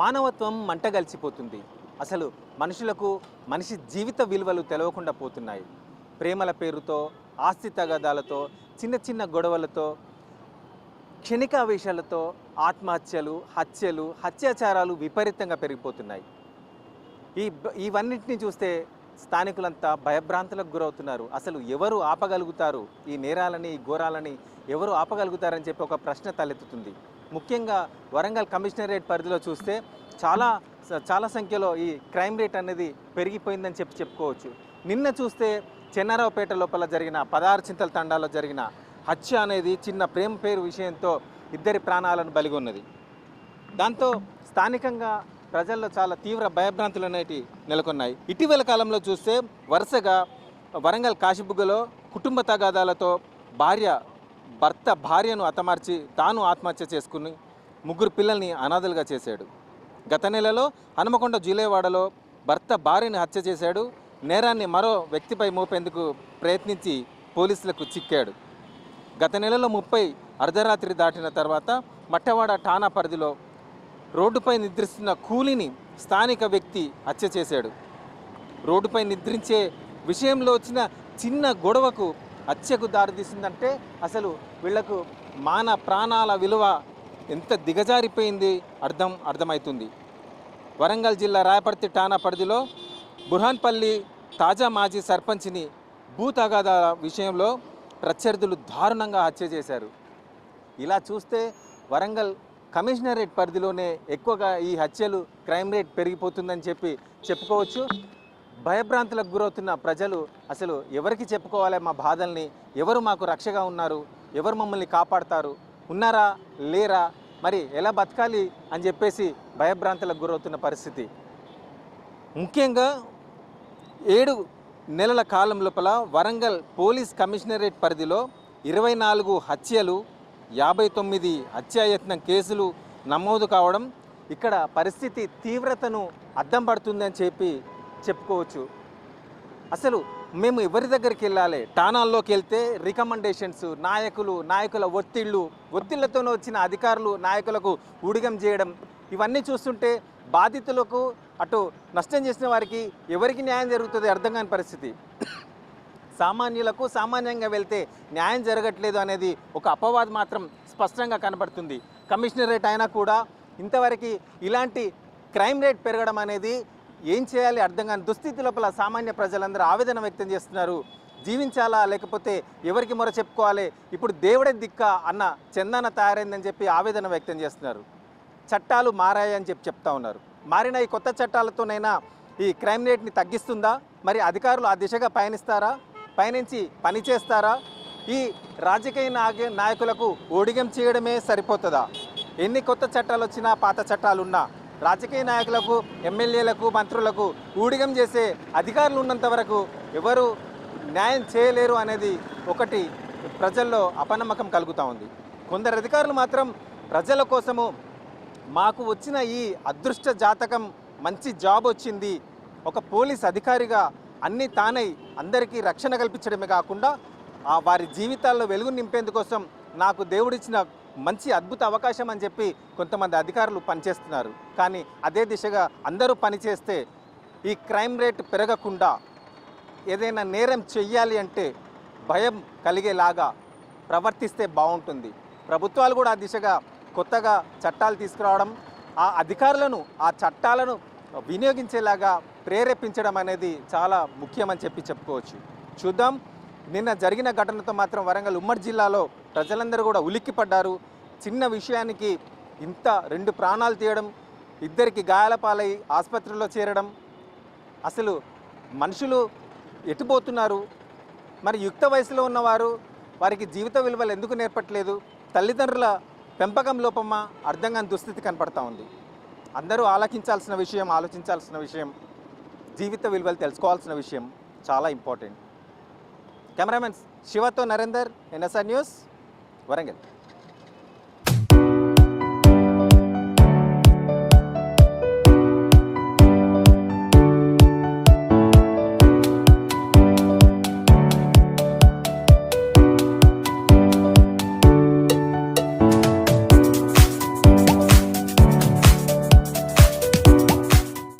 మానవత్వం మంటగలిచిపోతుంది అసలు మనుషులకు మనిషి జీవిత విలువలు తెలవకుండా పోతున్నాయి. ప్రేమల పేరుతో ఆస్తి తగాదాలతో చిన్న చిన్న గొడవలతో క్షణికావేశాలతో ఆత్మహత్యలు హత్యలు హత్యాచారాలు విపరీతంగా పెరిగిపోతున్నాయి. ఈ ఇవన్నిటిని చూస్తే స్థానికులంతా భయభ్రాంతులకు గురవుతున్నారు. అసలు ఎవరు ఆపగలుగుతారు? ఈ నేరాలని ఈ ఘోరాలని ఎవరు ఆపగలుగుతారని చెప్పి ఒక ప్రశ్న తలెత్తుతుంది. ముఖ్యంగా వరంగల్ కమిషనరేట్ పరిధిలో చూస్తే చాలా చాలా సంఖ్యలో ఈ క్రైమ్ రేట్ అనేది పెరిగిపోయిందని చెప్పి చెప్పుకోవచ్చు. నిన్న చూస్తే చెన్నారావుపేట లోపల జరిగిన పదహారు చింతల తండాలో జరిగిన హత్య అనేది చిన్న ప్రేమ పేరు విషయంతో ఇద్దరి ప్రాణాలను బలిగొన్నది దాంతో స్థానికంగా ప్రజల్లో చాలా తీవ్ర భయభ్రాంతులు అనేవి నెలకొన్నాయి. ఇటీవల కాలంలో చూస్తే వరుసగా వరంగల్ కాశీబుగ్గలో కుటుంబ తగాదాలతో భార్య భర్త భార్యను హతమార్చి తాను ఆత్మహత్య చేసుకుని ముగ్గురు పిల్లల్ని అనాథలుగా చేశాడు. గత నెలలో హనుమకొండ జూలేవాడలో భర్త భార్యని హత్య చేశాడు. నేరాన్ని మరో వ్యక్తిపై మోపేందుకు ప్రయత్నించి పోలీసులకు చిక్కాడు. గత నెలలో ముప్పై అర్ధరాత్రి దాటిన తర్వాత మట్టవాడ ఠాణా పరిధిలో రోడ్డుపై నిద్రిస్తున్న కూలిని స్థానిక వ్యక్తి హత్య చేశాడు. రోడ్డుపై నిద్రించే విషయంలో వచ్చిన చిన్న గొడవకు హత్యకు దారితీసిందంటే అసలు వీళ్ళకు మాన ప్రాణాల విలువ ఎంత దిగజారిపోయింది అర్థం అర్థమవుతుంది వరంగల్ జిల్లా రాయపర్తి ఠాణా పరిధిలో బుర్హాన్పల్లి తాజా మాజీ సర్పంచ్ని భూతగాదాల విషయంలో ప్రత్యర్థులు దారుణంగా హత్య చేశారు. ఇలా చూస్తే వరంగల్ కమిషనరేట్ పరిధిలోనే ఎక్కువగా ఈ హత్యలు క్రైమ్ రేట్ పెరిగిపోతుందని చెప్పి చెప్పుకోవచ్చు. భయభ్రాంతులకు గురవుతున్న ప్రజలు అసలు ఎవరికి చెప్పుకోవాలి మా బాధల్ని? ఎవరు మాకు రక్షగా ఉన్నారు? ఎవరు మమ్మల్ని కాపాడతారు? ఉన్నారా? లేరా? మరి ఎలా బతకాలి అని చెప్పేసి భయభ్రాంతులకు గురవుతున్న పరిస్థితి. ముఖ్యంగా ఏడు నెలల కాలం లోపల వరంగల్ పోలీస్ కమిషనరేట్ పరిధిలో ఇరవై నాలుగు హత్యలు యాభై తొమ్మిది హత్యాయత్నం కేసులు నమోదు కావడం ఇక్కడ పరిస్థితి తీవ్రతను అద్దం పడుతుందని చెప్పి చెప్పుకోవచ్చు. అసలు మేము ఎవరి దగ్గరికి వెళ్ళాలి? ఠాణాల్లోకి వెళ్తే రికమెండేషన్స్ నాయకులు నాయకుల ఒత్తిళ్ళు ఒత్తిళ్ళతో వచ్చిన అధికారులు నాయకులకు ఊడిగం చేయడం ఇవన్నీ చూస్తుంటే బాధితులకు అటు నష్టం చేసిన వారికి ఎవరికి న్యాయం జరుగుతుంది అర్థం కాని పరిస్థితి. సామాన్యులకు సామాన్యంగా వెళ్తే న్యాయం జరగట్లేదు అనేది ఒక అపవాదం మాత్రం స్పష్టంగా కనబడుతుంది. కమిషనరేట్ అయినా కూడా ఇంతవరకు ఇలాంటి క్రైమ్ రేట్ పెరగడం అనేది ఏం చేయాలి అర్థం కాని దుస్థితి లోపల సామాన్య ప్రజలందరూ ఆవేదన వ్యక్తం చేస్తున్నారు. జీవించాలా లేకపోతే ఎవరికి మొర చెప్పుకోవాలి? ఇప్పుడు దేవుడే దిక్క అన్న చందన తయారైందని చెప్పి ఆవేదన వ్యక్తం చేస్తున్నారు. చట్టాలు మారాయని చెప్పి చెప్తా ఉన్నారు. మారిన ఈ కొత్త చట్టాలతోనైనా ఈ క్రైమ్ రేట్ని తగ్గిస్తుందా? మరి అధికారులు ఆ దిశగా పయనిస్తారా? పయనించి పని చేస్తారా? ఈ రాజకీయ నాయ నాయకులకు ఓడిగం చేయడమే సరిపోతుందా? ఎన్ని కొత్త చట్టాలు వచ్చినా పాత చట్టాలు ఉన్నా రాజకీయ నాయకులకు ఎమ్మెల్యేలకు మంత్రులకు ఊడిగం చేసే అధికారులు ఉన్నంత వరకు ఎవరు న్యాయం చేయలేరు అనేది ఒకటి ప్రజల్లో అపనమ్మకం కలుగుతూ ఉంది. కొందరు అధికారులు మాత్రం ప్రజల కోసము మాకు వచ్చిన ఈ అదృష్ట జాతకం మంచి జాబ్ వచ్చింది ఒక పోలీస్ అధికారిగా అన్ని తానై అందరికీ రక్షణ కల్పించడమే కాకుండా ఆ వారి జీవితాల్లో వెలుగు నింపేందుకోసం నాకు దేవుడిచ్చిన మంచి అద్భుత అవకాశం అని చెప్పి కొంతమంది అధికారులు పనిచేస్తున్నారు. కానీ అదే దిశగా అందరూ పనిచేస్తే ఈ క్రైమ్ రేట్ పెరగకుండా ఏదైనా నేరం చెయ్యాలి అంటే భయం కలిగేలాగా ప్రవర్తిస్తే బాగుంటుంది. ప్రభుత్వాలు కూడా ఆ దిశగా కొత్తగా చట్టాలు తీసుకురావడం ఆ అధికారులను ఆ చట్టాలను వినియోగించేలాగా ప్రేరేపించడం అనేది చాలా ముఖ్యమని చెప్పి చెప్పుకోవచ్చు. చూద్దాం నిన్న జరిగిన ఘటనతో మాత్రం వరంగల్ ఉమ్మడి జిల్లాలో ప్రజలందరూ కూడా ఉలిక్కిపడ్డారు. చిన్న విషయానికి ఇంత రెండు ప్రాణాలు తీయడం ఇద్దరికి గాయాల పాలై ఆసుపత్రిలో చేరడం. అసలు మనుషులు ఎటుపోతున్నారు? మరి యుక్త వయసులో ఉన్నవారు వారికి జీవిత విలువలు ఎందుకు నేర్పట్లేదు? తల్లిదండ్రుల పెంపకం లోపమా అర్థం కాని దుస్థితి కనపడతా ఉంది. అందరూ ఆలోచించాల్సిన విషయం ఆలోచించాల్సిన విషయం జీవిత విలువలు తెలుసుకోవాల్సిన విషయం చాలా important. Cameraman శివతో Narender NSR news Warangal